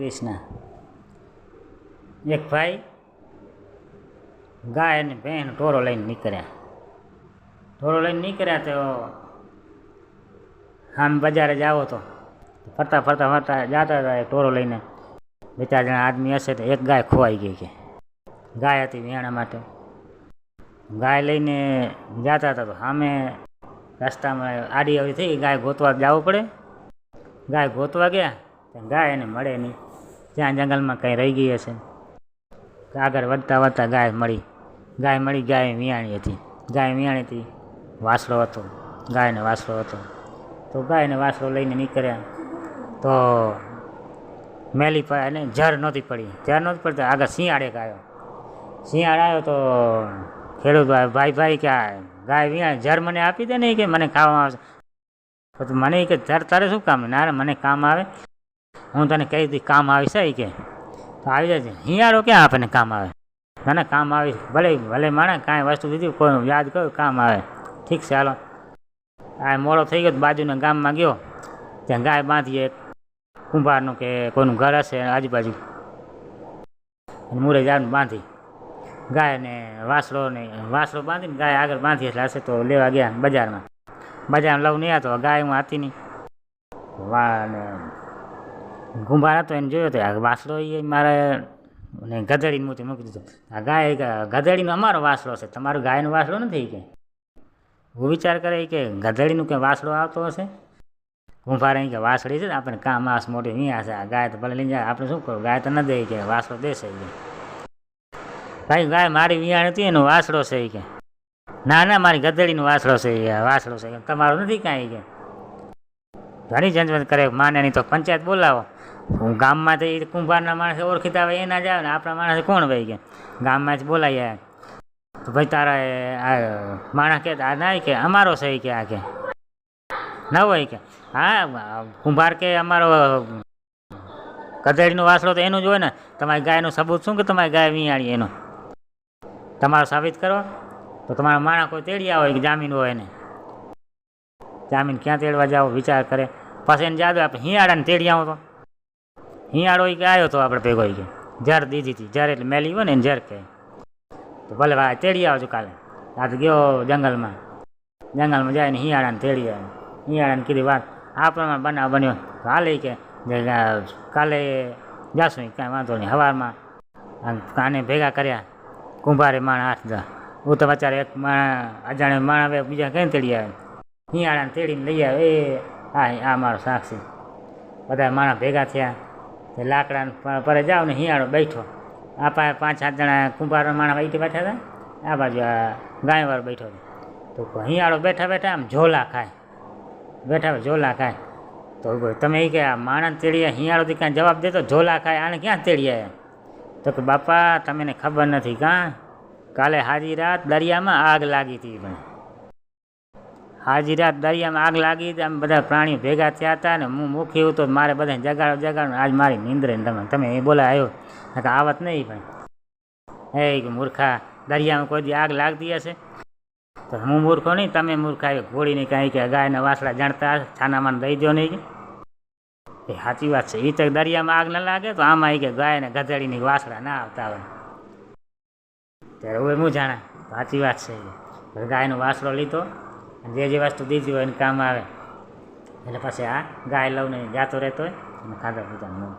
કૃષ્ણ. એક ભાઈ, ગાય અને બહેન ઢોરો લઈને નીકળ્યા. ઢોરો લઈને નીકળ્યા તો આમ બજારે જાવો તો. ફરતા ફરતા ફરતા જતા હતા ઢોરો લઈને. બે ચાર જણા આદમી હશે તો એક ગાય ખોવાઈ ગઈ કે. ગાય હતી વેણા માટે. ગાય લઈને જતા હતા તો સામે રસ્તામાં આડી આવી થઈ ગાય ગોતવા જવું પડે. ગાય ગોતવા ગયા. ગાય એને મળે નહીં. ત્યાં જંગલમાં કંઈ રહી ગઈ હશે? આગળ વધતા વધતા ગાય મળી. ગાય મળી, ગાય વિયાણી હતી. ગાય વિયાણી હતી વાસળો હતો. ગાયને વાસળો હતો. તો ગાયને વાસળો લઈને નીકળ્યા. તો મેલી એને ઝર નહોતી પડી. ઝર નહોતી પડતી આગળ શિયાળે ગાયો શિયાળ આવ્યો તો ખેડૂત ભાઈ ભાઈ કે ગાય વિયાણ ઝર મને આપી દે ને કે મને ખાવામાં આવશે. તો મને કે ઝર તારે શું કામ? ના, મને કામ આવે. હું તને કહી દઈશ કામ આવીશ એ કે? તો આવી જશે હિયારો ક્યાં આપણને કામ આવે? તને કામ આવી ભલે ભલે માણે કાંઈ વસ્તુ દીધી કોઈ યાદ કર્યું કામ આવે. ઠીક છે, હાલો. આ મોડો થઈ ગયો બાજુના ગામમાં ગયો. ત્યાં ગાય બાંધી એક કુંભારનું કે કોઈનું ઘર હશે આજુબાજુ. મુરે જાન બાંધી. ગાયને વાસળો ને વાસળો બાંધીને ગાય આગળ બાંધી એટલે હશે તો લેવા ગયા બજારમાં. બજારમાં લઉં નહીં તો ગાય હું હતી નહીં. વા ને તો હતો એને જોયો તો આ વાસળો એ મારે ને ગધેડીને મૂર્તિ મૂકી દીધો. આ ગાય ગધેડીનો અમારો વાસળો છે. તમારો ગાયનો વાસળો નથી કે? હું વિચાર કરે કે ગધેડીનું કંઈ વાસળો આવતો હશે? અહીં કે વાસળી છે આપણે કામ આસ મોટી અહીંયા છે આ ગાય તો ભલે લઈ જાય. આપણે શું કરવું? ગાય તો ન દે કે વાસળો દેશે કે. ભાઈ, ગાય મારી વિયાણ હતી, એનો વાસળો છે કે. ના ના, મારી ગધેડીનો વાસળો છે વાસળો છે. તમારો નથી કાંઈ કે. ઘણી ઝંઝવટ કરે. માને નહીં તો પંચાયત બોલાવો. હું ગામમાં તો એ કુંભારના માણસે ઓળખીતા હોય એના જ આવે ને આપણા માણસે કોણ ભાઈ કે ગામમાં જ બોલાય તો ભાઈ તારા આ માણસ કે, આ ના કે, અમારો છે કે, આ કે. ન હોય કે. હા, કુંભાર કે, અમારો ગધેડીનો વાસળો તો એનું જ હોય ને. તમારી ગાયનું સબૂત શું કે તમારી ગાય વિયાળી એનું? તમારો સાબિત કરો તો તમારા માણસ કોઈ તેડ્યા હોય કે જામીન હોય એને જામીન ક્યાં તેડવા જાઓ વિચાર કરે. પછી એને જાદુ આપણે હિયાળાને તેડી આવો તો. હિયાળો કે આવ્યો તો આપણે ભેગો કે. જ્યારે દીધી હતી, જ્યારે એટલે મેલી હોય ને એને જર કહે. તો ભલે ભાઈ તેડી આવજો કાલે. આ ગયો જંગલમાં. જંગલમાં જાય ને હિયાળાને તેડી આવે. હિયાળાને કીધી વાત, આ પ્રમાણે બનાવ બન્યો. હાલે કે કાલે જાશું કાંઈ વાંધો નહીં સવારમાં કાને ભેગા કર્યા. કુંભારે માણ હાથ દા હું તો બચારે એક માણ અજાણે માણ આવે, બીજા કંઈ તેડી આવે. હિયાળાને તેડીને લઈ આવે. એ આ આ મારો સાક્ષી બધા માણસ ભેગા થયા. તે લાકડાને પ- પરે જાવ ને હિયાળો બેઠો. આ પાસે પાંચ, સાત જણા કુંભારના માણસ અહીંથી બેઠા હતા આ બાજુ આ ગાયવાળો બેઠો તો હિયાળો બેઠા બેઠા આમ ઝોલા ખાય. બેઠા ઝોલા ખાય. તો તમે એ કે આ માણસ તેડીએ હિયાળોથી કાંઈ જવાબ દેતો? ઝોલા ખાય. આને ક્યાં તેડીએ તો કે બાપા, તમને ખબર નથી કાં? કાલે હાજી રાત દરિયામાં આગ લાગી હતી પણ. હાજી રાત દરિયામાં આગ લાગી આમ બધા પ્રાણીઓ ભેગા થયા હતા ને હું મુખી હતો મારે બધાને જગાડો જગાડો આજ મારી નીંદરે ને તમે તમે એ બોલા આવ્યો કે આવત નહીં પણ. હે કે મૂર્ખા, દરિયામાં કોઈ આગ લાગતી હશે? તો હું મૂર્ખો નહીં, તમે મૂર્ખા, એ ઘોડીને કાંઈ કે ગાયના વાસડા જાણતા છાનામાં દઈ દો નહીં એ સાચી વાત છે એ તો દરિયામાં આગ ન લાગે તો આમાં એ કે ગાયને ગધેડીની વાસડા ના આવતા હોય. ત્યારે હવે હું જાણે? સાચી વાત છે ગાયનો વાસડો લીધો. અને જે જે વસ્તુ દીધી હોય એને કામ આવે. એટલે પછી આ ગાય લઉં ને ગાતો રહેતો હોય અને ખાધા પીતાનું